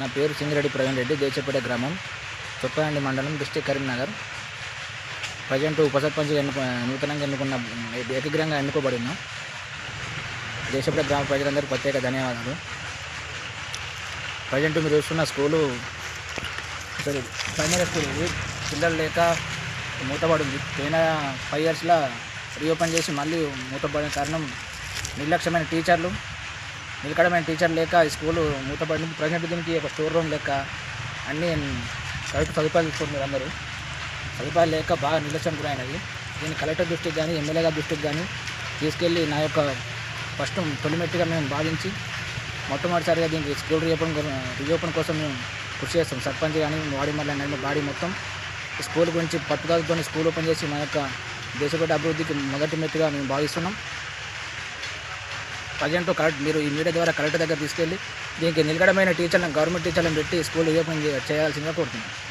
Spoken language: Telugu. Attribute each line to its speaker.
Speaker 1: నా పేరు సింగిరెడ్డి ప్రవీణ్ రెడ్డి దేశపేట గ్రామం చొప్పదండి మండలం డిస్టిక్ కరీంనగర్. ప్రజెంట్ ఉప సర్పంచ్గా ఎన్నుకు నూతనంగా ఎన్నుకున్న ఏకగ్రంగా ఎన్నుకోబడిన దేశపేట గ్రామ ప్రజలందరికీ ప్రత్యేక ధన్యవాదాలు. ప్రజెంట్ మీరు చూస్తున్న స్కూలు సరే ప్రైమరీ స్కూల్ ఇది. పిల్లలు లేక మూతబడింది పోయిన ఫైవ్ ఇయర్స్లో రీఓపెన్ చేసి మళ్ళీ మూతపడిన కారణం నిర్లక్ష్యమైన టీచర్లు నిలకడమైన టీచర్ లేక ఈ స్కూలు మూతపడింది ప్రజెంట్ దీనికి ఒక స్టోర్ రూమ్ లెక్క అన్నీ కరెక్ట్ సదుపాయాలు తీసుకుంటున్నారు అందరూ సదుపాయాలు లేక బాగా నిర్లక్ష్యం గురైనది. దీన్ని కలెక్టర్ దృష్టికి కానీ ఎమ్మెల్యే గారి దృష్టికి కానీ తీసుకెళ్ళి నా యొక్క ఫస్ట్ తొలిమెట్టుగా మేము భావించి మొట్టమొదటిసారిగా దీనికి స్కూల్ రీఓపెన్ రీఓపెన్ కోసం మేము కృషి చేస్తాం. సర్పంచ్ కానీ వాడి మళ్ళీ బాడీ మొత్తం స్కూల్ గురించి పట్టుదలతో స్కూల్ ఓపెన్ చేసి మా యొక్క దేశపేట అభివృద్ధికి మొదటి మెట్టుగా మేము భావిస్తున్నాం. ప్రజెంట్ కరెక్ట్ మీరు ఈ మీడియా ద్వారా కలెక్టర్ దగ్గర తీసుకెళ్ళి దీనికి నిలకడమైన టీచర్లను గవర్నమెంట్ టీచర్లను పెట్టి స్కూల్ రీఓపెన్ చేయాల్సిందిగా కోరుతున్నాను